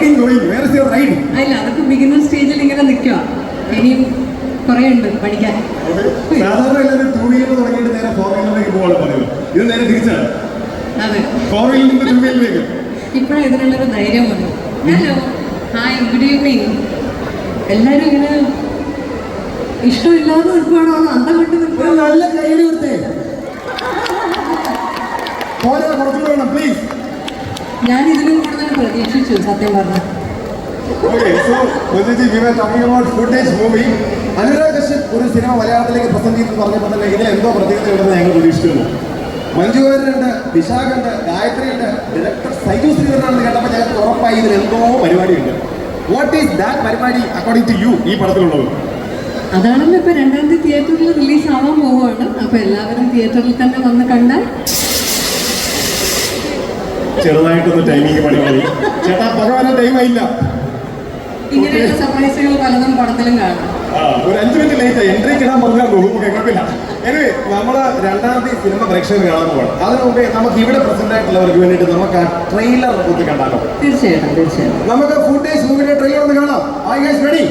Riding going where is your riding അല്ല അതൊക്കെ beginner സ്റ്റേജിൽ ഇങ്ങനെ നിൽക്കുക ഇനിയും കുറേ ഉണ്ട് പഠിക്കാൻ. സാധാരണ എല്ലാവരും ടൂ വീലർ തുടങ്ങിയിട്ട് നേരെ ഫോർ വീലറിലേക്ക് പോകാൻ പറയുക ഇത് നേരെ തിരിച്ചാണ്. അതെ. ഫോർ വീലറിൽ നിന്ന് ടൂ വീലറിലേക്ക് ഇപ്പോഴാണ് ഇതിനുള്ളൊരു ധൈര്യം വന്നു ഹലോ ഹായ് ഗുഡ് ഈവനിങ് എല്ലാരും ഇങ്ങനെ ഇഷ്ടമില്ലാതെ നിൽക്കുകയാണോ അന്തം വിട്ട് നിൽക്കുക നല്ല കയ്യടി കൊടുത്തേ. ഓരോ കുറച്ചു വേണം പ്ലീസ് ഞാൻ ഇതിലും കൂടുതൽ പ്രതീക്ഷിച്ചു സത്യം പറഞ്ഞു. Okay, so Mudiji, we were talking about footage movie. Anurag Kashyap ഒരു സിനിമ മലയാളത്തിലേക്ക് പ്രസന്റ് ചെയ്ത് പറഞ്ഞപ്പോൾ തന്നെ ഇതിൽ എന്തോ പ്രത്യേകത ഉണ്ടെന്ന് ഞങ്ങൾ പ്രതീക്ഷിച്ചിരുന്നു മഞ്ജു വാര്യരുണ്ട് വിശാഖുണ്ട് ഗായത്രിയുണ്ട് ഡയറക്ടർ സൈജു ശ്രീധരനാണെന്ന് കേട്ടപ്പോൾ ഞങ്ങൾക്ക് ഉറപ്പായി ഇതിൽ എന്തോ പരിപാടിയുണ്ട്. വാട്ട് ഈസ് ദാറ്റ് പരിപാടി അക്കോർഡിംഗ് ടു യു ഈ പടത്തിലുള്ളത്? അതാണല്ലോ ഇപ്പൊ രണ്ടാമത്തെ തിയേറ്ററിൽ റിലീസ് ആവാൻ പോവുകയാണ്. അപ്പൊ എല്ലാവരും തിയേറ്ററിൽ തന്നെ വന്ന് കണ്ടാൽ ചെറുതായിട്ടൊന്ന് ടൈമിങ് പണി മതി. ചേട്ടാ ഭഗവാനെ ടൈമായില്ല ഇങ്ങനെയുള്ള സർപ്രൈസുകൾ പലതും പടത്തിലും കാണാം. ഒരു അഞ്ചു മിനിറ്റ് ലേറ്റ് എൻട്രിക്ക് ഇടാൻ പറഞ്ഞാൽ തോന്നും കുഴപ്പമില്ല. എനിവേ നമ്മൾ രണ്ടാം തീയതി സിനിമ പ്രേക്ഷകർ കാണാൻ പോകണം അതിനു മുമ്പേ നമുക്ക് ഇവിടെ പ്രസന്റ് ആയിട്ടുള്ളവർക്ക് വേണ്ടിയിട്ട് നമുക്ക് ആ ട്രെയിലർ ഒന്ന് കണ്ടാലോ? തീർച്ചയായിട്ടും തീർച്ചയായിട്ടും. നമുക്ക് ഫുട്ടേജ് മൂവിന്റെ ട്രെയിലർ ഒന്ന് കാണാം. റെഡി